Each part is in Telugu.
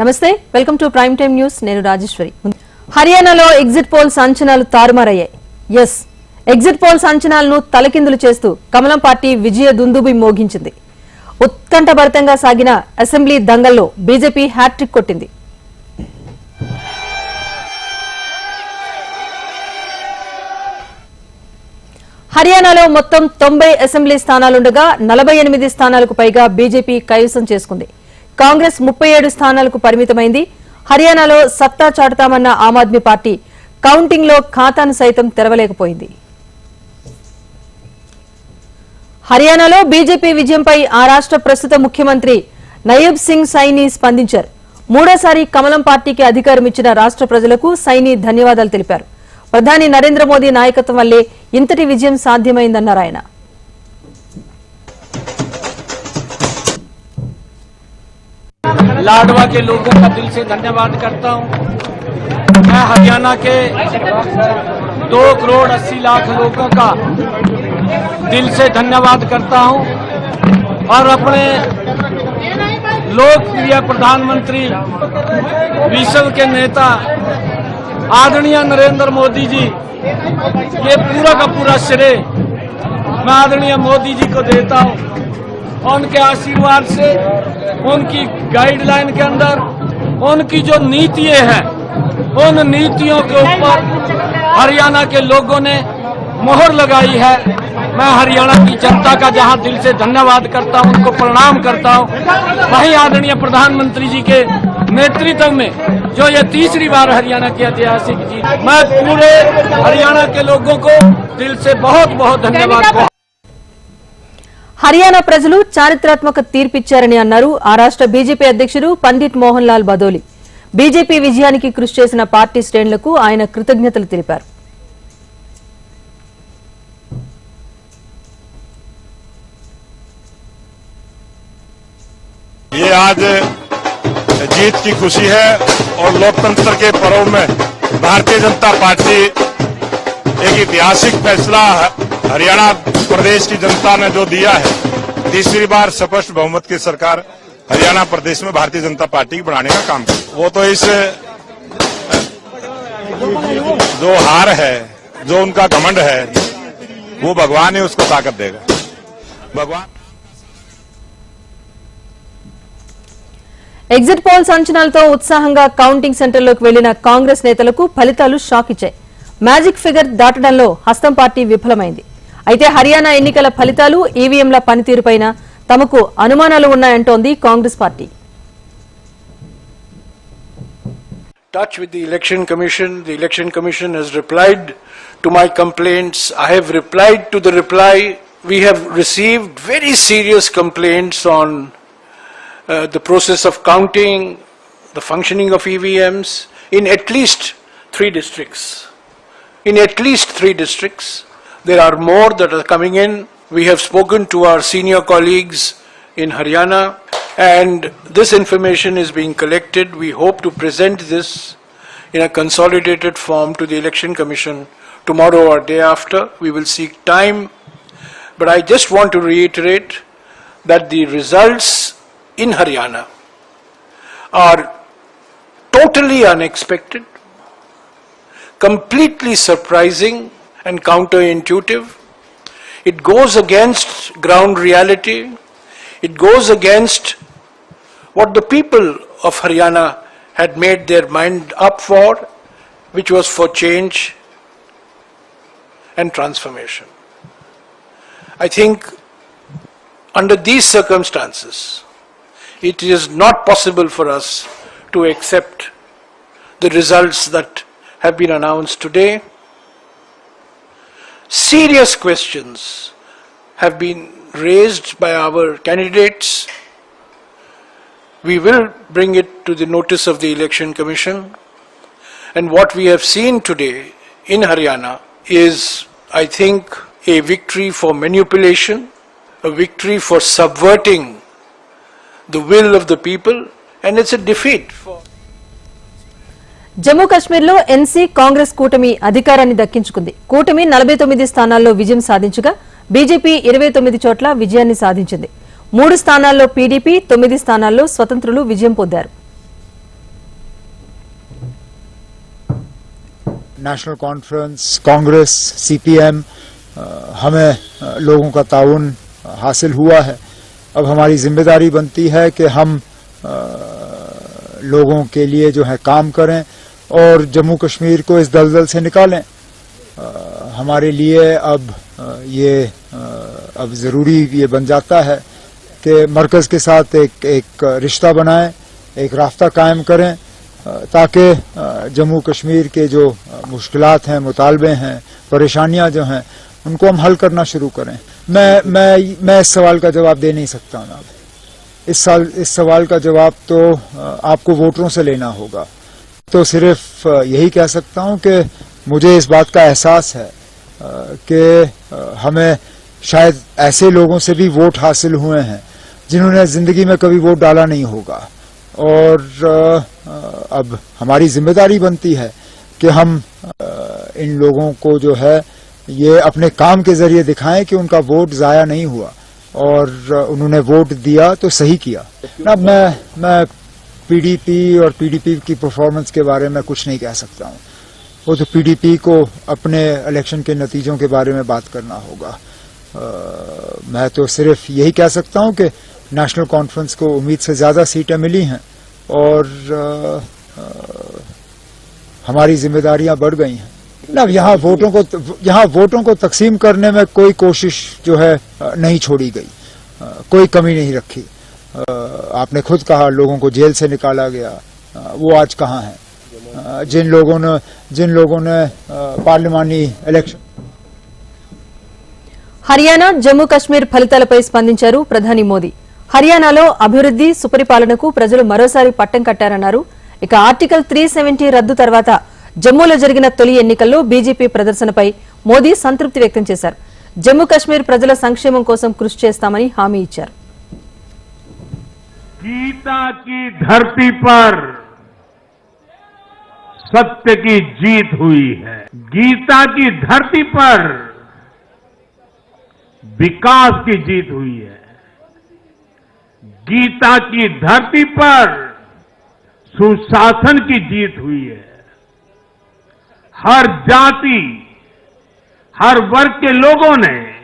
నమస్తే welcome to Prime Time News. నేను రాజేశ్వరి. హర్యానాలో ఎగ్జిట్ పోల్స్ అంచనాలు తారుమారయ్యాయి. ఎస్ ఎగ్జిట్ పోల్స్ అంచనాలను తలకిందులు చేస్తూ కమలం పార్టీ విజయ దుందుబి మోగించింది. ఉత్కంఠభరితంగా సాగిన అసెంబ్లీ దంగల్లో బీజేపీ హ్యాట్రిక్ కొట్టింది. హర్యానాలో మొత్తం తొంభై అసెంబ్లీ స్థానాలుండగా నలభై ఎనిమిది స్థానాలకు పైగా బీజేపీ కైవసం చేసుకుంది. కాంగ్రెస్ ముప్పై ఏడు స్థానాలకు పరిమితమైంది. హర్యానాలో సత్తా చాటుతామన్న ఆమ్ ఆద్మీ పార్టీ కౌంటింగ్లో ఖాతాను సైతం తెరవలేకపోయింది. హర్యానాలో బీజేపీ విజయంపై ఆ రాష్ట్ర ప్రస్తుత ముఖ్యమంత్రి నయబ్ సింగ్ సైని స్పందించారు. మూడోసారి కమలం పార్టీకి అధికారం ఇచ్చిన రాష్ట్ర ప్రజలకు సైని ధన్యవాదాలు తెలిపారు. ప్రధాని నరేంద్ర మోదీ నాయకత్వం వల్లే ఇంతటి విజయం సాధ్యమైందన్నారు ఆయన. लाडवा के लोगों का दिल से धन्यवाद करता हूँ। मैं हरियाणा के दो करोड़ अस्सी लाख लोगों का दिल से धन्यवाद करता हूँ और अपने लोकप्रिय प्रधानमंत्री विश्व के नेता आदरणीय नरेंद्र मोदी जी, ये पूरा का पूरा श्रेय मैं आदरणीय मोदी जी को देता हूँ। उनके आशीर्वाद से, उनकी गाइडलाइन के अंदर, उनकी जो नीतियाँ हैं, उन नीतियों के ऊपर हरियाणा के लोगों ने मोहर लगाई है मैं हरियाणा की जनता का जहाँ दिल से धन्यवाद करता हूँ, उनको प्रणाम करता हूँ वहीं आदरणीय प्रधानमंत्री जी के नेतृत्व में जो ये तीसरी बार हरियाणा की ऐतिहासिक जीत, मैं पूरे हरियाणा के लोगों को दिल से बहुत बहुत धन्यवाद। హర్యానా ప్రజలు చారిత్రాత్మక తీర్పిచ్చారని అన్నారు ఆ రాష్ట్ర బీజేపీ అధ్యక్షుడు పండిట్ మోహన్ లాల్ బదోలి బీజేపీ విజయానికి కృషి చేసిన పార్టీ శ్రేణులకు ఆయన కృతజ్ఞతలు తెలిపారు ये आज जीत की खुशी है और लोकतंत्र के पर्व में भारतीय जनता पार्टी एक ऐतिहासिक फैसला हरियाणा प्रदेश की जनता ने जो दिया है तीसरी बार स्पष्ट बहुमत की सरकार हरियाणा प्रदेश में भारतीय जनता पार्टी की बनाने का काम किया वो तो इस जो हार है जो उनका घमंड है वो भगवान ही उसको ताकत देगा भगवान ఎగ్జిట్ పోల్స్ అంచనాలతో ఉత్సాహంగా కౌంటింగ్ సెంటర్లోకి వెళ్లిన కాంగ్రెస్ నేతలకు ఫలితాలు షాక్ ఇచ్చాయి మ్యాజిక్ ఫిగర్ దాటడంలో హస్తం పార్టీ విఫలమైంది అయితే హర్యానా ఎన్నికల ఫలితాలు ఈవీఎంల పనితీరుపైన తమకు అనుమానాలు ఉన్నాయంటోంది Congress party touch with the election commission. The election commission has replied to my complaints. I have replied to the reply. We have received very serious complaints on uh, the process of counting, the functioning of EVMs in at least 3 districts. In at least 3 districts. There are more that are coming in. We have spoken to our senior colleagues in Haryana and this information is being collected. We hope to present this in a consolidated form to the Election Commission tomorrow or day after. We will seek time. But I just want to reiterate that the results in Haryana are totally unexpected, completely surprising and counterintuitive. It goes against ground reality. It goes against what the people of Haryana had made their mind up for, which was for change and transformation. I think under these circumstances, it is not possible for us to accept the results that have been announced today. Serious questions have been raised by our candidates. We will bring it to the notice of the Election Commission. And what we have seen today in Haryana is, I think, a victory for manipulation, a victory for subverting the will of the people, and it's a defeat for. Jammu కశ్మీర్లో ఎన్సీ కాంగ్రెస్ కూటమి అధికారాన్ని దక్కించుకుంది. కూటమి నలభై తొమ్మిది స్థానాల్లో విజయం సాధించగా బీజేపీ ఇరవై తొమ్మిది చోట్ల విజయాన్ని సాధించింది. మూడు స్థానాల్లో పీడీపీ తొమ్మిది స్థానాల్లో స్వతంత్రులు విజయం పొందారు. నేషనల్ కాన్ఫరెన్స్ కాంగ్రెస్ సిపిఎం హమే లోగోं का ताउन uh, हासिल हुआ है। अब हमारी जिम्मेदारी बनती है कि हम uh, लोगों के लिए जो है काम और जम्मू कश्मीर को इस दलदल से निकालें। अ, हमारे लिए अब ये अब ज़रूरी ये बन जाता है कि मरकज़ के साथ एक एक रिश्ता बनाएँ एक रास्ता कायम करें ताकि जम्मू कश्मीर के जो मुश्किलात हैं मुतालबे हैं परेशानियाँ जो हैं उनको हम हल करना शुरू करें। मैं मैं मैं इस सवाल का जवाब दे नहीं सकता ना। इस साल इस सवाल का जवाब तो आपको वोटरों से लेना होगा। तो सिर्फ़ यही कह सकता हूँ कि मुझे इस बात का एहसास है कि हमें शायद ऐसे लोगों से भी वोट हासिल हुए हैं, जिन्होंने ज़िंदगी में कभी वोट डाला नहीं होगा। और अब हमारी ज़िम्मेदारी बनती है कि हम इन लोगों को जो है, ये अपने काम के ज़रिए दिखाएँ कि उनका वोट जाया नहीं हुआ, और उन्होंने वोट दिया तो सही किया। अब मैं मैं पीडीपी और पीडीपी की परफॉर्मेंस के बारे में कुछ नहीं कह सकता हूँ। वो तो पीडीपी को अपने इलेक्शन के नतीजों के बारे में बात करना होगा। अ, मैं तो सिर्फ़ यही कह सकता हूँ कि नेशनल कॉन्फ्रेंस को उम्मीद से ज़्यादा सीटें मिली हैं और अ, अ, हमारी जिम्मेदारियाँ बढ़ गई हैं। ना यहाँ वोटों को यहाँ वोटों को तकसीम करने में कोई कोशिश जो है नहीं छोड़ी गई। कोई कमी नहीं रखी। आपने खुद कहा लोगों को जेल से निकाला गया अ, वो आज कहाँ है अ, जिन लोगों ने जिन लोगों ने अ, पार्लिमानी इलेक्शन హర్యానా జమ్మూ కశ్మీర్ ఫలితాలపై స్పందించారు ప్రధాని మోదీ హర్యానాలో అభివృద్ది సుపరిపాలనకు ప్రజలు మరోసారి పట్టం కట్టారన్నారు ఇక ఆర్టికల్ త్రీ సెవెంటీ రద్దు తర్వాత జమ్మూలో జరిగిన తొలి ఎన్నికల్లో బీజేపీ ప్రదర్శనపై మోదీ సంతృప్తి వ్యక్తం చేశారు జమ్మూ కశ్మీర్ ప్రజల సంక్షేమం కోసం కృషి చేస్తామని హామీ ఇచ్చారు गीता की धरती पर सत्य की जीत हुई है। गीता की धरती पर विकास की जीत हुई है। गीता की धरती पर सुशासन की जीत हुई है। हर जाति, हर वर्ग के लोगों ने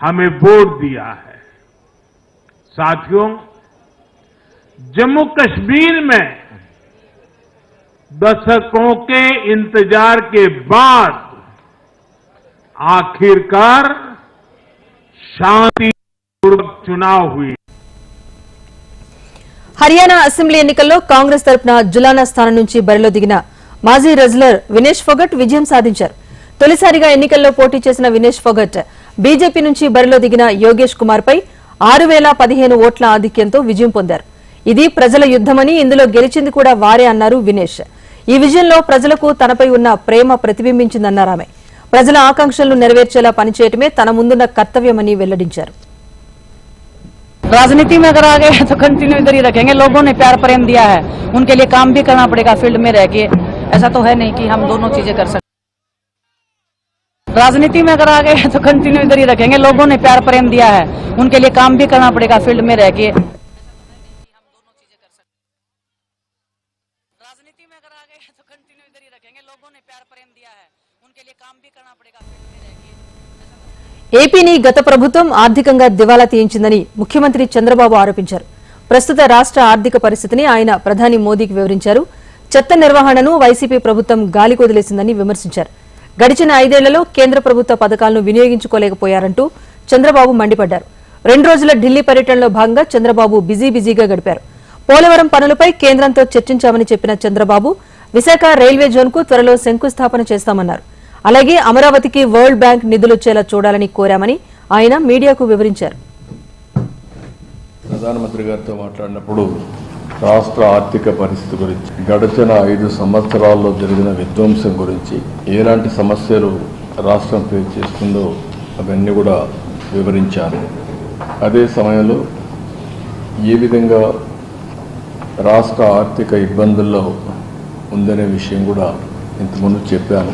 हमें वोट दिया है। साथियों जम्मू कश्मीर में दशकों के इंतजार के बाद आखिरकार शांतिपूर्वक चुनाव हुई హర్యానా అసెంబ్లీ ఎన్నికల్లో కాంగ్రెస్ తరపున జులానా స్థానం నుంచి బరిలో దిగిన మాజీ రెజ్లర్ వినేష్ ఫొగట్ విజయం సాధించారు తొలిసారిగా ఎన్నికల్లో పోటీ చేసిన వినేష్ ఫొగట్ బీజేపీ నుంచి బరిలో దిగిన యోగేష్ కుమార్ పై ఆరు వేల పదిహేను ఓట్ల ఆధిక్యంతో విజయం పొందారు ఇది ప్రజల యుద్దమని ఇందులో గెలిచింది కూడా వారే అన్నారు వినేష్ ఈ విజయంలో ప్రజలకు తనపై ఉన్న ప్రేమ ప్రతిబింబించిందన్నారు ఆమె ప్రజల ఆకాంక్షలను నెరవేర్చేలా పనిచేయటమే తన ముందున్న కర్తవ్యమని వెల్లడించారు राजनीति में अगर आ गए तो कंटिन्यू इधर ही रखेंगे लोगों ने प्यार प्रेम दिया है उनके लिए काम भी करना पड़ेगा फील्ड में रह के ऐसा तो है नहीं कि हम दोनों चीजें कर सकते राजनीति में अगर आ गए तो कंटिन्यू इधर ही रखेंगे लोगों ने प्यार प्रेम दिया है उनके लिए काम भी करना पड़ेगा फील्ड में रह के ఏపీని గత ప్రభుత్వం ఆర్థికంగా దివాలా తీయించిందని ముఖ్యమంత్రి చంద్రబాబు ఆరోపించారు. ప్రస్తుత రాష్ట్ర ఆర్థిక పరిస్థితిని ఆయన ప్రధాని మోదీకి వివరించారు. చెత్త నిర్వహణను వైసీపీ ప్రభుత్వం గాలికొదిలేసిందని విమర్శించారు. గడిచిన ఐదేళ్ళలో కేంద్ర ప్రభుత్వ పథకాలను వినియోగించుకోలేకపోయారంటూ చంద్రబాబు మండిపడ్డారు. రెండు రోజుల ఢిల్లీ పర్యటనలో భాగంగా చంద్రబాబు బిజీ బిజీగా గడిపారు. పోలవరం పనులపై కేంద్రంతో చర్చించామని చెప్పిన చంద్రబాబు విశాఖ రైల్వే జోన్కు త్వరలో శంకుస్థాపన చేస్తామన్నారు. అలాగే అమరావతికి వరల్డ్ బ్యాంక్ నిధులొచ్చేలా చూడాలని కోరామని ఆయన మీడియాకు వివరించారు. ప్రధానమంత్రి గారితో మాట్లాడినప్పుడు రాష్ట్ర ఆర్థిక పరిస్థితి గురించి గడిచిన ఐదు సంవత్సరాల్లో జరిగిన విధ్వంసం గురించి ఎలాంటి సమస్యలు రాష్ట్రం ఫేస్ చేస్తుందో అవన్నీ కూడా వివరించాను అదే సమయంలో ఏ విధంగా రాష్ట్ర ఆర్థిక ఇబ్బందుల్లో ఉందనే విషయం కూడా ఇంతకుముందు చెప్పాను.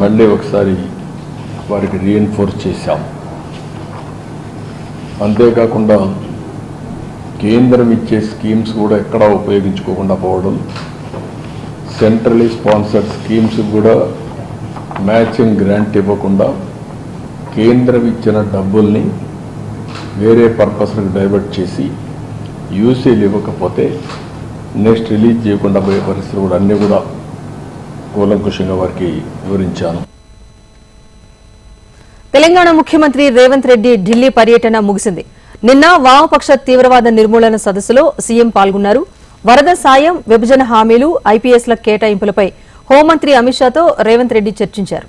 మళ్ళీ ఒకసారి వారికి రీఎన్ఫోర్స్ చేశాం. అంతేకాకుండా కేంద్రం ఇచ్చే స్కీమ్స్ కూడా ఎక్కడా ఉపయోగించుకోకుండా పోవడం సెంట్రలీ స్పాన్సర్డ్ స్కీమ్స్ కూడా మ్యాచింగ్ గ్రాంట్ ఇవ్వకుండా కేంద్రం ఇచ్చిన డబ్బుల్ని వేరే పర్పస్కి డైవర్ట్ చేసి యూసీలు ఇవ్వకపోతే నెక్స్ట్ రిలీజ్ చేయకుండా పోయే పరిస్థితులు కూడా అన్నీ కూడా కూలంకుషంగా వారికి వివరించాను. తెలంగాణ ముఖ్యమంత్రి రేవంత్ రెడ్డి ఢిల్లీ పర్యటన ముగిసింది. నిన్న వామపక్ష తీవ్రవాద నిర్మూలన సదస్సులో సీఎం పాల్గొన్నారు. వరద సాయం విభజన హామీలు ఐపీఎస్ల కేటాయింపులపై హోంమంత్రి అమిత్ షాతో రేవంత్ రెడ్డి చర్చించారు.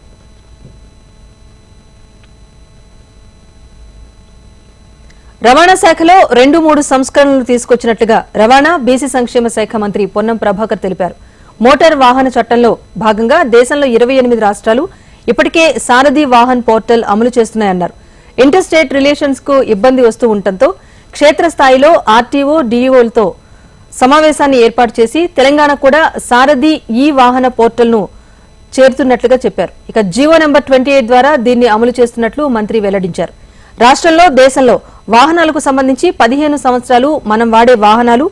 రవాణా శాఖలో రెండు మూడు సంస్కరణలు తీసుకొచ్చినట్లుగా రవాణా బీసీ సంక్షేమ శాఖ మంత్రి పొన్నం ప్రభాకర్ తెలిపారు. మోటార్ వాహన చట్టంలో భాగంగా దేశంలో ఇరవై ఎనిమిది రాష్ట్రాలు ఇప్పటికే సారథి వాహన్ పోర్టల్ అమలు చేస్తున్నాయన్నారు. ఇంటర్ స్టేట్ రిలేషన్స్కు ఇబ్బంది వస్తూ ఉండటంతో క్షేత్రస్థాయిలో ఆర్టీఓ డీఈఓలతో సమావేశాన్ని ఏర్పాటు చేసి తెలంగాణ కూడా సారథి ఈ వాహన పోర్టల్ను చేరుతున్నట్లుగా చెప్పారు. ఇక జీవో నెంబర్ ట్వంటీ ఎయిట్ ద్వారా దీన్ని అమలు చేస్తున్నట్లు మంత్రి వెల్లడించారు. రాష్ట్రంలో దేశంలో వాహనాలకు సంబంధించి పదిహేను సంవత్సరాలు మనం వాడే వాహనాలు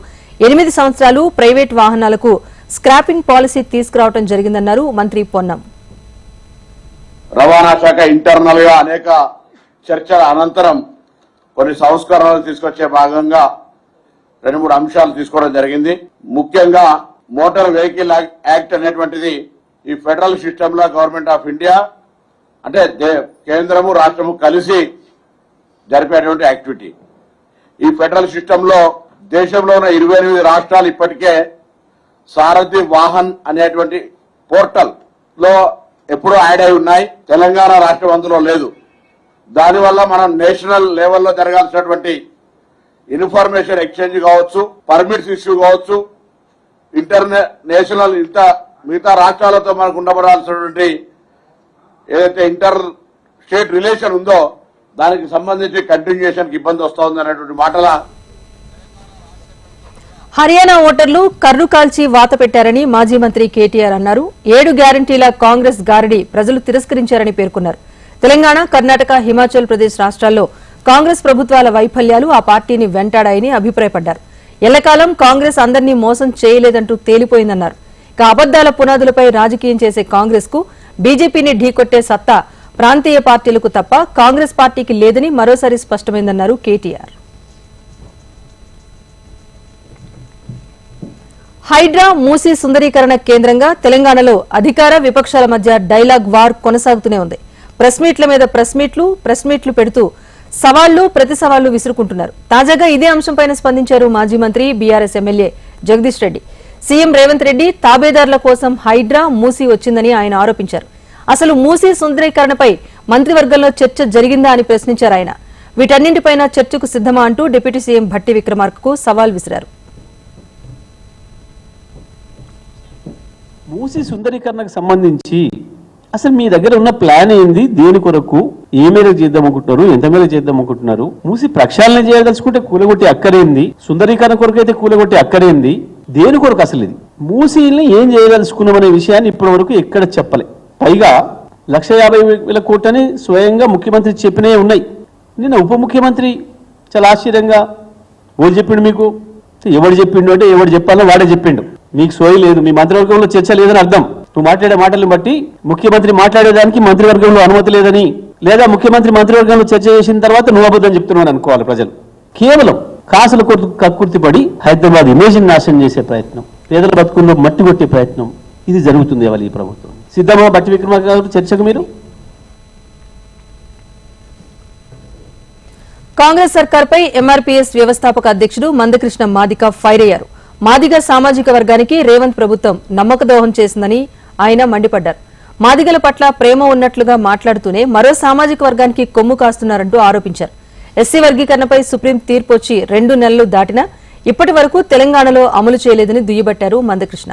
ఎనిమిది సంవత్సరాలు ప్రైవేట్ వాహనాలకు స్క్రాపింగ్ పాలసీ తీసుకురావడం జరిగిందన్నారు మంత్రి పొన్నం. రవాణా శాఖ ఇంటర్నల్గా అనేక చర్చల అనంతరం కొన్ని సంస్కరణలు తీసుకొచ్చే భాగంగా రెండు మూడు అంశాలు తీసుకోవడం జరిగింది. ముఖ్యంగా మోటార్ వెహికల్ యాక్ట్ అనేటువంటిది ఈ ఫెడరల్ సిస్టమ్లో గవర్నమెంట్ ఆఫ్ ఇండియా అంటే దే- కేంద్రము రాష్ట్రము కలిసి జరిపేటువంటి యాక్టివిటీ. ఈ ఫెడరల్ సిస్టమ్లో దేశంలో ఉన్న ఇరవై ఎనిమిది రాష్ట్రాలు ఇప్పటికే సారథి వాహన్ అనేటువంటి పోర్టల్లో ఎప్పుడూ యాడ్ అయి ఉన్నాయి. తెలంగాణ రాష్ట్రం అందులో లేదు. దానివల్ల మనం నేషనల్ లెవెల్లో జరగాల్సినటువంటి ఇన్ఫర్మేషన్ ఎక్స్చేంజ్ కావచ్చు పర్మిట్స్ ఇష్యూ కావచ్చు ఇంటర్నే నేషనల్ ఇంత మిగతా రాష్ట్రాలతో మనకు ఉండబడాల్సినటువంటి ఏదైతే ఇంటర్ స్టేట్ రిలేషన్ ఉందో దానికి సంబంధించి కంటిన్యూషన్కి ఇబ్బంది వస్తుంది అనేటువంటి మాటల హర్యానా ఓటర్లు కర్రు కాల్చి వాత పెట్టారని మాజీ మంత్రి కేటీఆర్ అన్నారు. ఏడు గ్యారంటీల కాంగ్రెస్ గారడి ప్రజలు తిరస్కరించారని పేర్కొన్నారు. తెలంగాణ కర్ణాటక హిమాచల్ ప్రదేశ్ రాష్ట్రాల్లో కాంగ్రెస్ ప్రభుత్వాల వైఫల్యాలు ఆ పార్టీని వెంటాడాయని అభిప్రాయపడ్డారు. ఎల్లకాలం కాంగ్రెస్ అందరినీ మోసం చేయలేదంటూ తేలిపోయిందన్నారు. ఇక అబద్దాల పునాదులపై రాజకీయం చేసే కాంగ్రెస్కు బీజేపీని ఢీకొట్టే సత్తా ప్రాంతీయ పార్టీలకు తప్ప కాంగ్రెస్ పార్టీకి లేదని మరోసారి స్పష్టమైందన్నారు కేటీఆర్. హైడ్రా మూసీ సుందరీకరణ కేంద్రంగా తెలంగాణలో అధికార విపక్షాల మధ్య డైలాగ్ వార్ కొనసాగుతూనే ఉంది. ప్రెస్ మీట్ల మీద ప్రెస్ మీట్లు ప్రెస్ మీట్లు పెడుతూ సవాళ్ళు ప్రతి సవాళ్ళు విసురుకుంటున్నారు. తాజాగా ఇదే అంశంపైన స్పందించారు మాజీ మంత్రి BRS MLA Jagadish Reddy. CM Revanth Reddy తాబేదారుల కోసం హైడ్రా మూసీ వచ్చిందని ఆయన ఆరోపించారు. అసలు మూసీ సుందరీకరణపై మంత్రివర్గంలో చర్చ జరిగిందా అని ప్రశ్నించారు ఆయన. వీటన్నింటిపైన చర్చకు సిద్దమా అంటూ డిప్యూటీ సీఎం భట్టి విక్రమార్కకు సవాల్ విసిరారు. మూసి సుందరీకరణకు సంబంధించి అసలు మీ దగ్గర ఉన్న ప్లాన్ ఏంది? దేని కొరకు? ఏ మేర చేద్దాం అనుకుంటున్నారు? ఎంత మేర చేద్దాం అనుకుంటున్నారు? మూసి ప్రక్షాళన చేయదలుచుకుంటే కూలగొట్టి అక్కరేంది? సుందరీకరణ కొరకు అయితే కూలగొట్టి అక్కరేంది? దేని కొరకు అసలు ఇది? మూసీని ఏం చేయదలుచుకున్నాం అనే విషయాన్ని ఇప్పటి వరకు ఎక్కడ చెప్పలే. పైగా లక్ష యాభై వేల కోట్లని స్వయంగా ముఖ్యమంత్రి చెప్పినే ఉన్నాయి. నిన్న ఉప ముఖ్యమంత్రి చాలా ఆశ్చర్యంగా ఓ చెప్పిండు మీకు? ఎవడు చెప్పిండు అంటే ఎవడు చెప్పాలో వాడే చెప్పిండు. మీకు సోయి లేదు మీ మంత్రివర్గంలో చర్చ లేదని అర్థం. నువ్వు మాట్లాడే మాటలను బట్టి ముఖ్యమంత్రి మాట్లాడేదానికి మంత్రివర్గంలో అనుమతి లేదని లేదా ముఖ్యమంత్రి మంత్రివర్గంలో చర్చ చేసిన తర్వాత నువ్వు అబద్ధం చెప్తున్నావు అనుకోవాలి ప్రజలు. కేవలం కాసుల కొరకు కక్కుర్తిపడి హైదరాబాద్ ఇమేజ్ నాశనం చేసే ప్రయత్నం పేదల బతుకుల్లో మట్టి కొట్టే ప్రయత్నం ఇది జరుగుతుంది ఇవాళ ఈ ప్రభుత్వం. సిద్ధమా బట్టి విక్రమార్క గారు చర్చకు మీరు? కాంగ్రెస్ సర్కార్పై ఎంఆర్పీఎస్ వ్యవస్థాపక అధ్యక్షుడు మందకృష్ణ మాదిక ఫైర్ అయ్యారు. మాదిగ సామాజిక వర్గానికి రేవంత్ ప్రభుత్వం నమ్మక దోహం చేసిందని ఆయన మండిపడ్డారు. మాదిగల పట్ల ప్రేమ ఉన్నట్లుగా మాట్లాడుతూనే మరో సామాజిక వర్గానికి కొమ్ము కాస్తున్నారంటూ ఆరోపించారు. ఎస్సీ వర్గీకరణపై సుప్రీం తీర్పు వచ్చి రెండు నెలలు దాటినా ఇప్పటి వరకు తెలంగాణలో అమలు చేయలేదని దుయ్యబట్టారు మందకృష్ణ.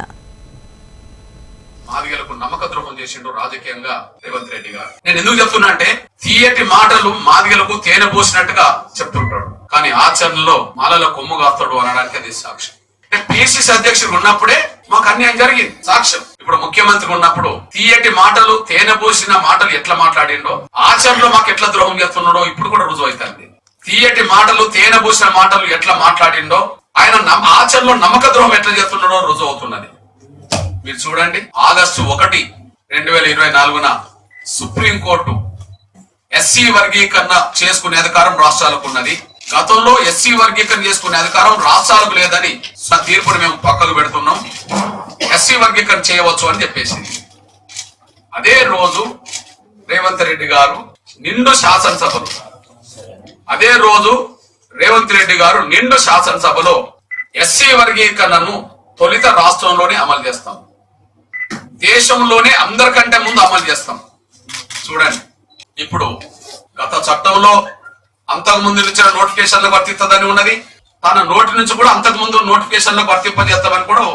మాదిగలకు నమ్మక ద్రోహం చేసిండు రాజకీయంగా రేవంత్ రెడ్డి గారు. నేను ఎందుకు చెప్తున్నా అంటే తీయటి మాటలు మాదిగలకు తేనె పోసినట్టుగా చెప్తుంటాడు. కానీ ఆచరణలో మాలలో కొమ్ము కాస్తాడు అనడానికి అది సాక్ష్యం. పిసిసి అధ్యక్షుడు ఉన్నప్పుడే మాకు అన్యాయం జరిగింది. సాక్ష్యం. ఇప్పుడు ముఖ్యమంత్రి ఉన్నప్పుడు తీయటి మాటలు తేనె పోసిన మాటలు ఎట్లా మాట్లాడిండో ఆచరణలో మాకు ఎట్లా ద్రోహం చేస్తున్నాడో ఇప్పుడు కూడా రుజువు అవుతుంది తీయటి మాటలు తేనె పోసిన మాటలు ఎట్లా మాట్లాడిండో ఆయన ఆచరణలో నమ్మక ద్రోహం ఎట్లా చేస్తున్నాడో రుజువు అవుతున్నది మీరు చూడండి. ఆగస్టు ఒకటి రెండు వేల ఇరవై నాలుగున సుప్రీంకోర్టు ఎస్సీ వర్గీకరణ చేసుకునే అధికారం రాష్ట్రాలకు ఉన్నది. గతంలో ఎస్సీ వర్గీకరణ చేసుకునే అధికారం రాష్ట్రాలకు లేదని తీర్పును మేము పక్కకు పెడుతున్నాం. ఎస్సీ వర్గీకరణ చేయవచ్చు అని చెప్పేసి. అదే రోజు రేవంత్ రెడ్డి గారు నిండు శాసనసభలో అదే రోజు రేవంత్ రెడ్డి గారు నిండు శాసనసభలో ఎస్సీ వర్గీకరణను తొలిత రాష్ట్రంలోనే అమలు చేస్తాం. దేశంలోనే అందరికంటే ముందు అమలు చేస్తాం. చూడండి. ఇప్పుడు గత చట్టంలో అంతకు ముందు ఇచ్చిన నోటిఫికేషన్లకు వర్తిస్తుందని ఉన్నది. తన నోటి నుంచి కూడా అంతకు ముందు నోటిఫికేషన్లకు వర్తింపజేస్తామని కూడా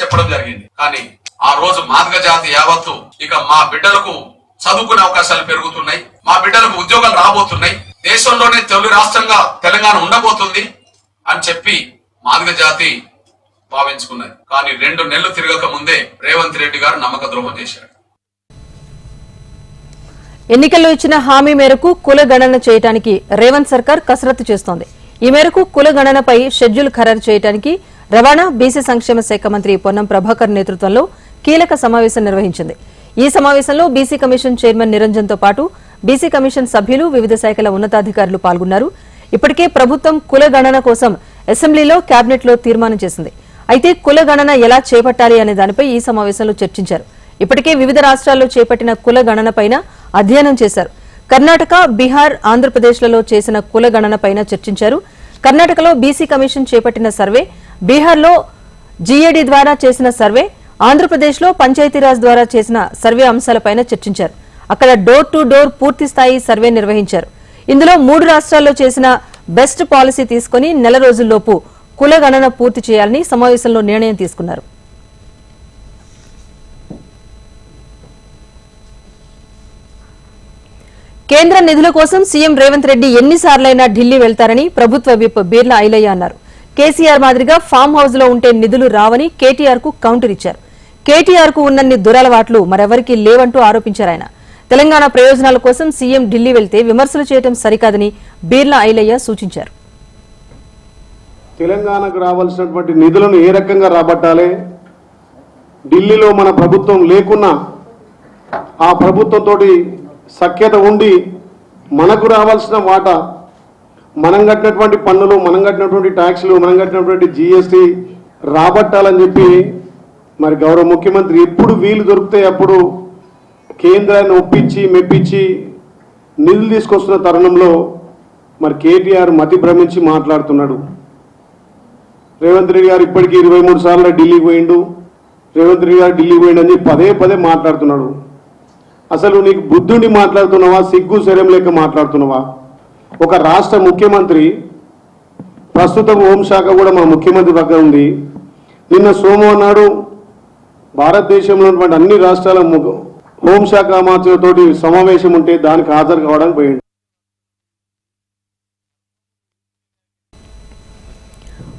చెప్పడం జరిగింది. కానీ ఆ రోజు మాదిగ జాతి యావత్తు ఇక మా బిడ్డలకు చదువుకునే అవకాశాలు పెరుగుతున్నాయి. మా బిడ్డలకు ఉద్యోగాలు రాబోతున్నాయి. దేశంలోనే తొలి రాష్ట్రంగా తెలంగాణ ఉండబోతుంది అని చెప్పి మాదిగ జాతి భావించుకున్నది. కానీ రెండు నెలలు తిరగక ముందే రేవంత్ రెడ్డి గారు నమ్మక ద్రోహం చేశారు. ఎన్నికల్లో ఇచ్చిన హామీ మేరకు కుల గణన చేయడానికి రేవంత్ సర్కార్ కసరత్తు చేస్తోంది. ఈ మేరకు కుల గణనపై షెడ్యూల్ ఖరారు చేయడానికి రవాణా బీసీ సంక్షేమ శాఖ మంత్రి పొన్నం ప్రభాకర్ నేతృత్వంలో కీలక సమావేశం నిర్వహించింది. ఈ సమావేశంలో బీసీ కమిషన్ చైర్మన్ నిరంజన్తో పాటు బీసీ కమిషన్ సభ్యులు వివిధ శాఖల ఉన్నతాధికారులు పాల్గొన్నారు. ఇప్పటికే ప్రభుత్వం కుల గణన కోసం అసెంబ్లీలో కేబినెట్లో తీర్మానం చేసింది. అయితే కుల గణన ఎలా చేపట్టాలి అనే దానిపై ఈ సమావేశంలో చర్చించారు. ఇప్పటికే వివిధ రాష్ట్రాల్లో చేపట్టిన కుల గణనపైన అధ్యయనం చేశారు. కర్ణాటక బీహార్ ఆంధ్రప్రదేశ్లలో చేసిన కుల గణనపైన చర్చించారు. కర్ణాటకలో బీసీ కమిషన్ చేపట్టిన సర్వే బీహార్లో జీఏడీ ద్వారా చేసిన సర్వే ఆంధ్రప్రదేశ్లో పంచాయతీరాజ్ ద్వారా చేసిన సర్వే అంశాలపైన చర్చించారు. అక్కడ డోర్ టు డోర్ పూర్తి స్థాయి సర్వే నిర్వహించారు. ఇందులో మూడు రాష్ట్రాల్లో చేసిన బెస్ట్ పాలసీ తీసుకుని నెల రోజుల్లోపు కుల గణన పూర్తి చేయాలని సమావేశంలో నిర్ణయం తీసుకున్నారు. కేంద్ర నిధుల కోసం సీఎం రేవంత్ రెడ్డి ఎన్నిసార్లైనా ఢిల్లీ వెళ్తారని ప్రభుత్వ విప్ బీర్లా ఐలయ్య అన్నారు. కేసీఆర్ మాదిరిగా ఫామ్ హౌస్లో ఉంటే నిధులు రావని కేటీఆర్కు కౌంటర్ ఇచ్చారు. కేటీఆర్కు ఉన్నన్ని దురలవాట్లు మరెవరికీ లేవంటూ ఆరోపించారు ఆయన. తెలంగాణ ప్రయోజనాల కోసం సీఎం ఢిల్లీ వెళ్తే విమర్శలు చేయడం సరికాదని బీర్లా ఐలయ్య సూచించారు. తెలంగాణకు రావాల్సినటువంటి నిధులను ఏ రకంగా రాబట్టాలి? ఢిల్లీలో మన ప్రభుత్వం లేకున్నా ఆ ప్రభుత్వంతో సఖ్యత ఉండి మనకు రావాల్సిన వాటా మనం కట్టినటువంటి పన్నులు మనం కట్టినటువంటి ట్యాక్సులు మనం కట్టినటువంటి జిఎస్టీ రాబట్టాలని చెప్పి మరి గౌరవ ముఖ్యమంత్రి ఎప్పుడు వీలు దొరికితే అప్పుడు కేంద్రాన్ని ఒప్పించి మెప్పించి నిధులు తీసుకొస్తున్న తరుణంలో మరి కేటీఆర్ మతి భ్రమించి మాట్లాడుతున్నాడు. రేవంత్ రెడ్డి గారు ఇప్పటికీ ఇరవై మూడు సార్లు ఢిల్లీకి పోయిండు. రేవంత్ రెడ్డి గారు ఢిల్లీకి పోయిండు అని చెప్పి పదే పదే మాట్లాడుతున్నాడు. అసలు నీకు బుద్ధుని మాట్లాడుతున్నావా? సిగ్గు శరం లేక మాట్లాడుతున్నావా? ఒక రాష్ట్ర ముఖ్యమంత్రి ప్రస్తుతం హోంశాఖ కూడా మా ముఖ్యమంత్రి పక్కన ఉంది. నిన్న సోమవారం నాడు భారతదేశంలో ఉన్నటువంటి అన్ని రాష్ట్రాల హోంశాఖ మంత్రులతోటి సమావేశం ఉంటే దానికి హాజరు కావడానికి పోయింది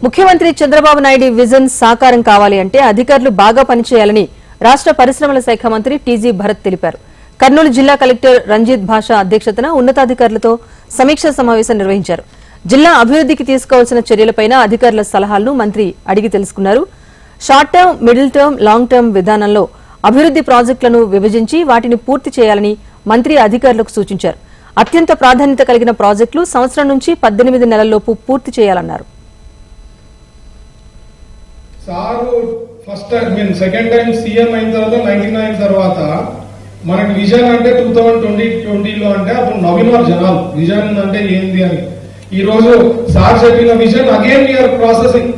ముఖ్యమంత్రి చంద్రబాబు నాయుడు విజన్ సాకారం కావాలి అంటే అధికారులు బాగా పనిచేయాలని రాష్ట్ర పరిశ్రమల శాఖ మంత్రి టీజీ భరత్ తెలిపారు. కర్నూలు జిల్లా కలెక్టర్ రంజిత్ భాష అధ్యక్షతన ఉన్నతాధికారులతో సమీక్షా సమావేశం నిర్వహించారు. జిల్లా అభివృద్ధికి తీసుకోవాల్సిన చర్యలపైన అధికారుల సలహాలను మంత్రి అడిగి తెలుసుకున్నారు. Short term middle term long term విధానంలో అభివృద్ది ప్రాజెక్టులను విభజించి వాటిని పూర్తి చేయాలని మంత్రి అధికారులకు సూచించారు. అత్యంత ప్రాధాన్యత కలిగిన ప్రాజెక్టులు సంవత్సరం నుంచి పద్దెనిమిది నెలల్లోపు పూర్తి చేయాలన్నారు. Sir first time second time CM అయిన తర్వాత నైన్టీ నైన్ తర్వాత మనకి విజన్ అంటే టూ థౌజండ్ ట్వంటీ ట్వంటీలో అంటే అప్పుడు నవీనారు జనాలు. విజన్ అంటే ఏంది అని. ఈ రోజు సార్ చెప్పిన vision again we are processing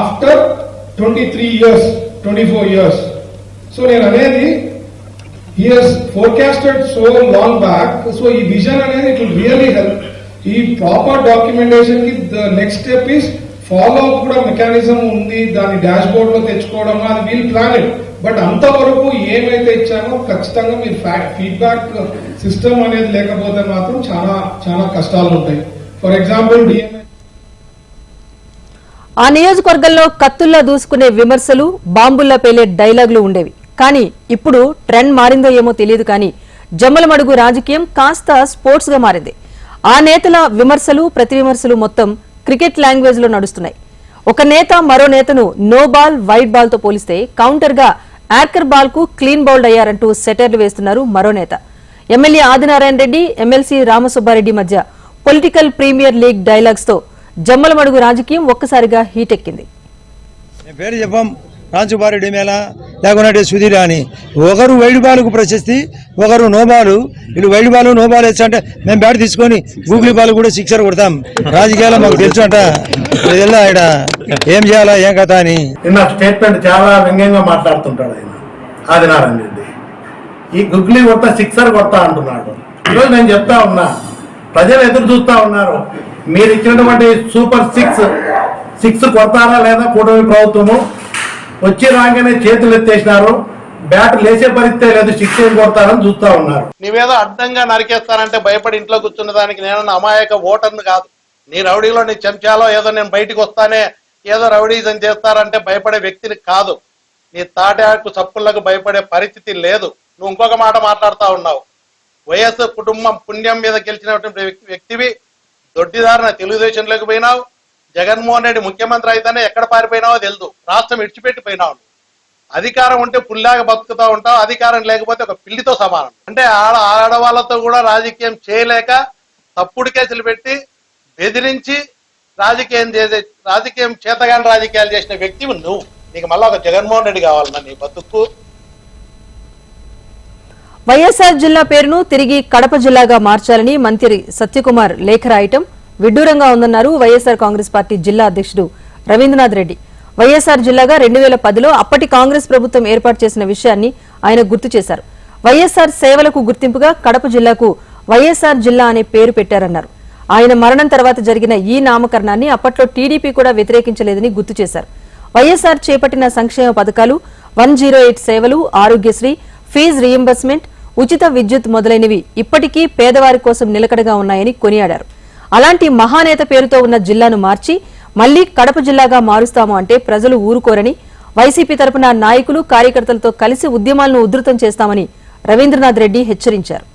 after twenty three years twenty four years. So నేను అనేది here's forecasted so long back so ఈ విజన్ అనేది ఇట్ విల్ రియలీ హెల్ప్ ఈ proper డాక్యుమెంటేషన్కి the next step is follow up కూడా మెకానిజం ఉంది దాని డాష్ బోర్డ్లో తెచ్చుకోవడం అది వీల్ ప్లాన్ ఇట్ బట్ అంతవరకు ఏమైతే ఇచ్చామో ఖచ్చితంగా మీరు ఫీడ్బ్యాక్ సిస్టమ్ అనేది లేకపోతే మాత్రం చాలా చాలా కష్టాలు ఉంటాయి. ఫర్ ఎగ్జాంపుల్ డిఎంఏ ఆ నియోజకవర్గంలో కత్తుల్లా దూసుకునే విమర్శలు బాంబుల్లా పేలే డైలాగులు ఉండేవి. కానీ ఇప్పుడు ట్రెండ్ మారిందో ఏమో తెలియదు కానీ జమ్మలమడుగు రాజకీయం కాస్త స్పోర్ట్స్గా మారింది. ఆ నేతల విమర్శలు ప్రతి విమర్శలు మొత్తం క్రికెట్ లాంగ్వేజ్లో నడుస్తున్నాయి. ఒక నేత మరో నేతను నో బాల్ వైట్ బాల్తో పోలిస్తే కౌంటర్గా యార్కర్ బాల్కు క్లీన్ బౌల్డ్ అయ్యారంటూ సెటర్లు వేస్తున్నారు మరో నేత. ఎమ్మెల్యే ఆదినారాయణ రెడ్డి ఎమ్మెల్సీ రామసుబ్బారెడ్డి మధ్య పొలిటికల్ ప్రీమియర్ లీగ్ డైలాగ్స్తో జమ్మలమడుగు రాజకీయం ఒక్కసారిగా హీటెక్కింది. రాంచుబారెడ్డి మేళ లేకుంటే సుధీర్ అని ఒకరు వైడిబాలకు ప్రశస్తి ఒకరు నోబాలు వీళ్ళు వైడ్ నోబాలు వేస్తా అంటే మేము బ్యాట్ తీసుకొని గూగులీ బాల్ కూడా సిక్సర్ కొడతాం. రాజకీయాల్లో మాకు తెలుసు అంట. ఆయన ఏం చేయాలా ఏం కథ అని. నిన్న స్టేట్మెంట్ చాలా వ్యంగ్యంగా మాట్లాడుతుంటాడు ఆయన ఆదినారాయణ రెడ్డి. ఈ గుగ్లీ కొత్త సిక్సర్ కొత్త అంటున్నాడు. ఈరోజు నేను చెప్తా ఉన్నా ప్రజలు ఎదురు చూస్తా ఉన్నారు. మీరు ఇచ్చినటువంటి సూపర్ సిక్స్ సిక్స్ కొడతారా లేదా కూటమి ప్రభుత్వము? వచ్చి రాగానే చేతులు ఎత్తేసినారు. బ్యాట్ లేచే పరిస్థితే లేదు సిక్స్ ఏం కొడతారని చూస్తా ఉన్నారు. నీవేదో అడ్డంగా నరికేస్తానంటే భయపడి ఇంట్లో కూర్చున్న దానికి నేను అమాయక ఓటర్ని కాదు. నీ రౌడీలో నీ చెంచాలో ఏదో నేను బయటికి వస్తానే ఏదో రౌడీజం చేస్తారంటే భయపడే వ్యక్తిని కాదు. నీ తాటాకు చప్పులకు భయపడే పరిస్థితి లేదు. నువ్వు ఇంకొక మాట మాట్లాడుతూ ఉన్నావు. వైఎస్ కుటుంబం పుణ్యం మీద గెలిచినటువంటి వ్యక్తివి దొడ్డిదారిన తెలుగుదేశంలోకి పోయినావు. జగన్మోహన్ రెడ్డి ముఖ్యమంత్రి అయితేనే ఎక్కడ పారిపోయినావో తెలుదు. రాష్ట్రం ఇడిచిపెట్టిపోయినావు అధికారం ఉంటే పుల్లాగా బతుకుతా ఉంటావు అధికారం లేకపోతే ఒక పిల్లితో సమానం. అంటే ఆడ ఆడవాళ్ళతో కూడా రాజకీయం చేయలేక తప్పుడు కేసులు పెట్టి బెదిరించి రాజకీయం చేసే రాజకీయం చేతగాని రాజకీయాలు చేసిన వ్యక్తివి నువ్వు. నీకు మళ్ళీ ఒక జగన్మోహన్ రెడ్డి కావాలన్నా నీ బతుకు. వైఎస్ఆర్ జిల్లా పేరును తిరిగి కడప జిల్లాగా మార్చాలని మంత్రి సత్యకుమార్ లేఖ రాయటం విడ్డూరంగా ఉందన్నారు వైఎస్ఆర్ కాంగ్రెస్ పార్టీ జిల్లా అధ్యక్షుడు రవీంద్రనాథ్ రెడ్డి. వైఎస్ఆర్ జిల్లాగా రెండు వేల పదిలో అప్పటి కాంగ్రెస్ ప్రభుత్వం ఏర్పాటు చేసిన విషయాన్ని ఆయన గుర్తు చేశారు. వైఎస్ఆర్ సేవలకు గుర్తింపుగా కడప జిల్లాకు వైఎస్ఆర్ జిల్లా అనే పేరు పెట్టారన్నారు. ఆయన మరణం తర్వాత జరిగిన ఈ నామకరణాన్ని అప్పట్లో టీడీపీ కూడా వ్యతిరేకించలేదని గుర్తు చేశారు. వైఎస్ఆర్ చేపట్టిన సంక్షేమ పథకాలు వన్ సేవలు ఆరోగ్యశ్రీ ఫీజు రీయింబర్స్మెంట్ ఉచిత విద్యుత్ మొదలైనవి ఇప్పటికీ పేదవారి కోసం నిలకడగా ఉన్నాయని కొనియాడారు. అలాంటి మహానేత పేరుతో ఉన్న జిల్లాను మార్చి మళ్ళీ కడప జిల్లాగా మారుస్తాము అంటే ప్రజలు ఊరుకోరని వైసీపీ తరపున నాయకులు కార్యకర్తలతో కలిసి ఉద్యమాలను ఉధృతం చేస్తామని రవీంద్రనాథ్ రెడ్డి హెచ్చరించారు.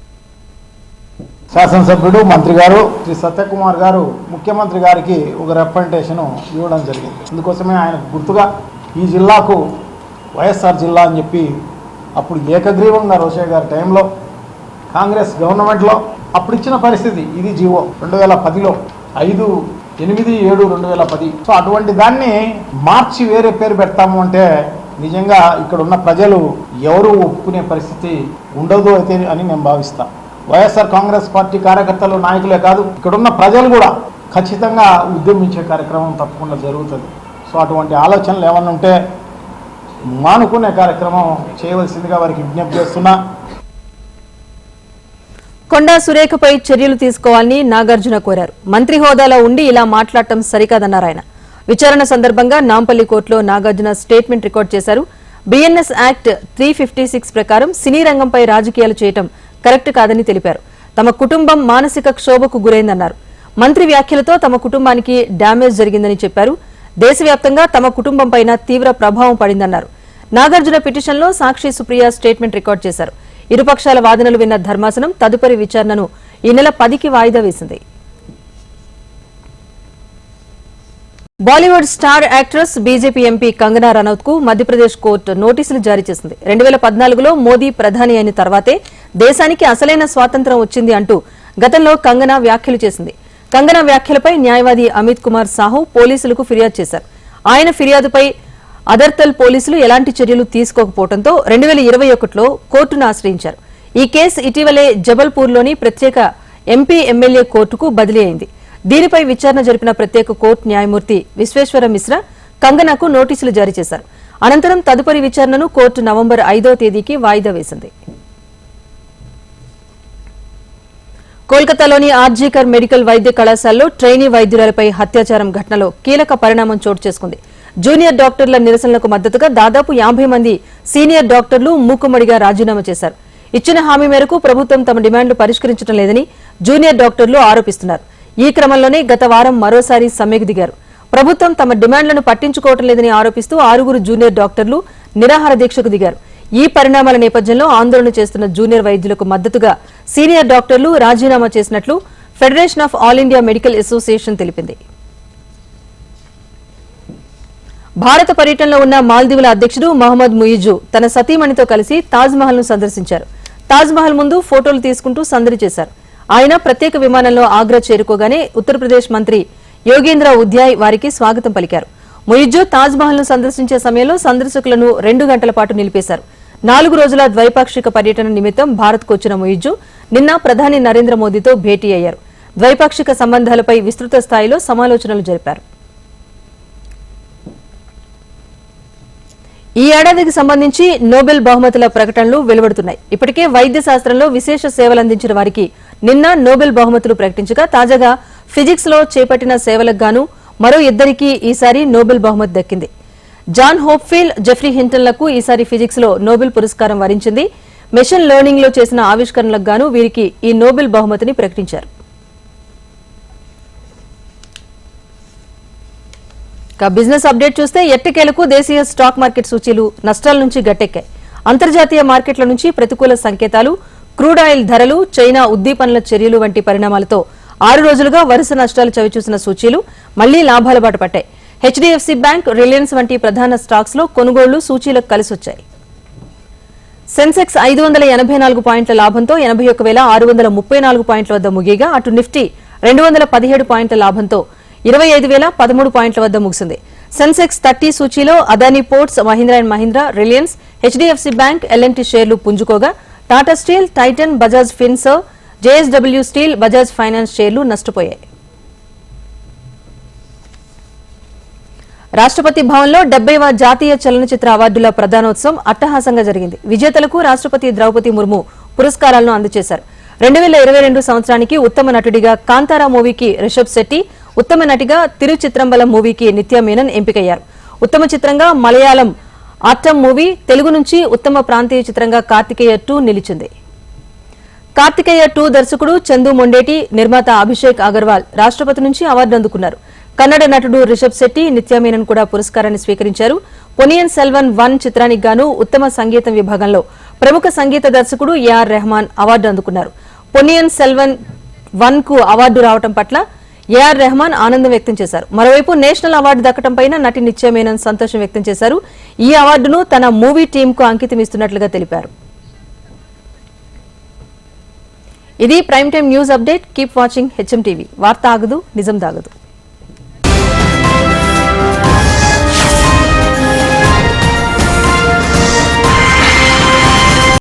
శాసనసభ్యుడు మంత్రి గారు శ్రీ సత్యకుమార్ గారు ముఖ్యమంత్రి గారికి ఒక రిప్రజెంటేషన్ ఇవ్వడం జరిగింది. అందుకోసమే ఆయన గుర్తుగా ఈ జిల్లాకు వైఎస్ఆర్ జిల్లా అని చెప్పి అప్పుడు ఏకగ్రీవంగా రోషయ్య గారి టైంలో కాంగ్రెస్ గవర్నమెంట్లో అప్పుడు ఇచ్చిన పరిస్థితి ఇది జీవో రెండు వేల పదిలో. ఐదు ఎనిమిది ఏడు రెండు వేల పది. సో అటువంటి దాన్ని మార్చి వేరే పేరు పెడతాము అంటే నిజంగా ఇక్కడ ఉన్న ప్రజలు ఎవరు ఒప్పుకునే పరిస్థితి ఉండదు అయితే అని నేను భావిస్తాను వైఎస్ఆర్ కాంగ్రెస్ పార్టీ కార్యకర్తలు నాయకులే కాదు ఇక్కడున్న ప్రజలు కూడా ఖచ్చితంగా ఉద్యమించే కార్యక్రమం తప్పకుండా జరుగుతుంది. సో అటువంటి ఆలోచనలు ఏమన్నా ఉంటే మానుకునే కార్యక్రమం చేయవలసిందిగా వారికి విజ్ఞప్తి చేస్తున్నా. కొండా సురేఖపై చర్యలు తీసుకోవాలని నాగార్జున కోరారు. మంత్రి హోదాలో ఉండి ఇలా మాట్లాడటం సరికాదన్నారు ఆయన విచారణ సందర్భంగా నాంపల్లి కోర్టులో నాగార్జున స్టేట్మెంట్ రికార్డ్ చేశారు. బిఎన్ఎస్ యాక్ట్ త్రీ ప్రకారం సినీ రంగంపై రాజకీయాలు చేయటం కరెక్ట్ కాదని తెలిపారు. తమ కుటుంబం మానసిక క్షోభకు గురైందన్నారు. మంత్రి వ్యాఖ్యలతో తమ కుటుంబానికి డ్యామేజ్ జరిగిందని చెప్పారు. దేశవ్యాప్తంగా తమ కుటుంబంపైన తీవ్ర ప్రభావం పడిందన్నారు. నాగార్జున పిటిషన్లో సాక్షి సుప్రియ స్టేట్మెంట్ రికార్డ్ చేశారు. ఇరుపక్షాల వాదనలు విన్న ధర్మాసనం తదుపరి విచారణను ఈ నెల పదికి వాయిదా వేసింది. Bollywood star actress BJP MP Kangana రనౌత్కు Madhya Pradesh court నోటీసులు జారీ చేసింది. రెండు వేల పద్నాలుగులో మోదీ ప్రధాని అయిన తర్వాతే దేశానికి అసలైన స్వాతంత్ర్యం వచ్చింది అంటూ గతంలో కంగనా వ్యాఖ్యలు చేసింది. కంగనా వ్యాఖ్యలపై న్యాయవాది అమిత్ కుమార్ సాహు పోలీసులకు ఫిర్యాదు చేశారు. ఆయన ఫిర్యాదుపై అదర్తల్ పోలీసులు ఎలాంటి చర్యలు తీసుకోకపోవడంతో రెండు వేల ఇరవై ఒకటిలో కోర్టును ఆశ్రయించారు. ఈ కేసు ఇటీవలే జబల్పూర్లోని ప్రత్యేక ఎంపీ ఎమ్మెల్యే కోర్టుకు బదిలీ అయింది. దీనిపై విచారణ జరిపిన ప్రత్యేక కోర్టు న్యాయమూర్తి విశ్వేశ్వర మిశ్రా కంగనాకు నోటీసులు జారీ చేశారు. అనంతరం తదుపరి విచారణను కోర్టు నవంబర్ ఐదో తేదీకి వాయిదా వేసింది. కోల్కతాలోని ఆర్జీకర్ మెడికల్ వైద్య కళాశాలలో ట్రైనీ వైద్యురాలపై అత్యాచారం ఘటనలో కీలక పరిణామం చోటు చేసుకుంది. జూనియర్ డాక్టర్ల నిరసనలకు మద్దతుగా దాదాపు యాభై మంది సీనియర్ డాక్టర్లు మూకుమ్మడిగా రాజీనామా చేశారు. ఇచ్చిన హామీ మేరకు ప్రభుత్వం తమ డిమాండ్లు పరిష్కరించడం లేదని జూనియర్ డాక్టర్లు ఆరోపిస్తున్నారు. ఈ క్రమంలోనే గత వారం మరోసారి సమ్మెకు దిగారు. ప్రభుత్వం తమ డిమాండ్లను పట్టించుకోవటం లేదని ఆరోపిస్తూ ఆరుగురు జూనియర్ డాక్టర్లు నిరాహార దీక్షకు దిగారు. ఈ పరిణామాల నేపథ్యంలో ఆందోళన చేస్తున్న జూనియర్ వైద్యులకు మద్దతుగా సీనియర్ డాక్టర్లు రాజీనామా చేసినట్లు federation of all India medical association తెలిపింది. భారత పర్యటనలో ఉన్న మాల్దీవుల అధ్యక్షుడు మహమ్మద్ ముయిజు తన సతీమణితో కలిసి తాజ్ మహల్ను సందర్శించారు తాజ్మహల్ ముందు ఫోటోలు తీసుకుంటూ సందడి చేశారు. ఆయన ప్రత్యేక విమానంలో ఆగ్రా చేరుకోగానే ఉత్తరప్రదేశ్ మంత్రి యోగేంద్ర ఉద్యాయ్ వారికి స్వాగతం పలికారు. ముయిజు తాజ్ మహల్ను సందర్శించే సమయంలో సందర్శకులను రెండు గంటల పాటు నిలిపేశారు. నాలుగు రోజుల ద్వైపాక్షిక పర్యటన నిమిత్తం భారత్కు వచ్చిన ముయిజు నిన్న ప్రధాని నరేంద్ర మోదీతో భేటీ అయ్యారు. ద్వైపాక్షిక సంబంధాలపై విస్తృత స్థాయిలో సమాలోచనలు జరిపారు. ఈ ఏడాదికి సంబంధించి నోబెల్ బహుమతుల ప్రకటనలు వెలువడుతున్నాయి. ఇప్పటికే వైద్య శాస్త్రంలో విశేష సేవలు అందించిన వారికి నిన్న నోబెల్ బహుమతులు ప్రకటించగా తాజాగా ఫిజిక్స్లో చేపట్టిన సేవలకు గాను మరో ఇద్దరికి ఈసారి నోబెల్ బహుమతి దక్కింది. జాన్ హోప్ఫీల్ జెఫ్రీ హింటన్లకు ఈసారి ఫిజిక్స్లో నోబెల్ పురస్కారం వరించింది. మెషిన్ లెర్నింగ్లో చేసిన ఆవిష్కరణలకు గాను వీరికి ఈ నోబెల్ బహుమతిని ప్రకటించారు. ఇక బిజినెస్ అప్డేట్ చూస్తే ఎట్టకేలకు దేశీయ స్టాక్ మార్కెట్ సూచీలు నష్టాల నుంచి గట్టెక్కాయి. అంతర్జాతీయ మార్కెట్ల నుంచి ప్రతికూల సంకేతాలు క్రూడ్ ఆయిల్ ధరలు చైనా ఉద్దీపనల చర్యలు వంటి పరిణామాలతో ఆరు రోజులుగా వరుస నష్టాలు చవిచూసిన సూచీలు మళ్ళీ లాభాల బాట పట్టాయి. హెచ్డీఎఫ్సీ బ్యాంక్ రిలయన్స్ వంటి ప్రధాన స్టాక్స్లో కొనుగోళ్ళు సూచీలకు కలిసొచ్చాయి. సెన్సెక్స్ ఐదు వందల ఎనభై నాలుగు పాయింట్ల లాభంతో ఎనభై ఒక్క వేల ఆరు వందల ముప్పై నాలుగు పాయింట్ల వద్ద ముగిగా అటు నిఫ్టీ రెండు వందల పదిహేడు పాయింట్ల లాభంతో ఇరవై ఐదు వేల పదమూడు పాయింట్ల వద్ద ముగిసింది. Sensex thirty సూచీలో Adani ports Mahindra and Mahindra Reliance HDFC bank LNT షేర్లు పుంజుకోగా Tata steel Titan Bajaj Finserv JSW steel Bajaj finance షేర్లు నష్టపోయాయి. రాష్ట్రపతి భవన్లో డెబ్బైవ జాతీయ చలనచిత్ర అవార్డుల ప్రధానోత్సవం అట్టహాసంగా జరిగింది. విజేతలకు రాష్ట్రపతి ద్రౌపది ముర్ము పురస్కారాలను అందజేశారు. రెండు వేల ఇరవై రెండు సంవత్సరానికి ఉత్తమ నటుడిగా కాంతారా మూవీకి రిషబ్ శెట్టి ఉత్తమ నటిగా తిరుచిత్రంబలం మూవీకి నిత్య మీనన్ ఎంపికయ్యారు. ఉత్తమ చిత్రంగా మలయాళం ఆట్టం మూవీ తెలుగు నుంచి ఉత్తమ ప్రాంతీయ చిత్రంగా కార్తికేయ టూ నిలిచింది. కార్తికేయ టూ దర్శకుడు చందు మొండేటి నిర్మాత అభిషేక్ అగర్వాల్ రాష్ట్రపతి నుంచి అవార్డు అందుకున్నారు. కన్నడ నటుడు రిషబ్ శెట్టి నిత్యామీనన్ కూడా పురస్కారాన్ని స్వీకరించారు. పొనియన్ సెల్వన్ వన్ చిత్రానికి గాను ఉత్తమ సంగీతం విభాగంలో ప్రముఖ సంగీత దర్శకుడు ఏఆర్ రెహమాన్ అవార్డు అందుకున్నారు. పొనియన్ సెల్వన్ వన్కు అవార్డు రావడం పట్ల ఏఆర్ రెహమాన్ ఆనందం వ్యక్తం చేశారు. మరోవైపు నేషనల్ అవార్డు దక్కడంపై నటి నిత్యమేనన్ సంతోషం వ్యక్తం చేశారు. ఈ అవార్డును తన మూవీ టీమ్కు అంకితం ఇస్తున్నట్లుగా తెలిపారు. ఇది prime time news update. Keep watching HM TV. వార్త ఆగదు నిజం దాగదు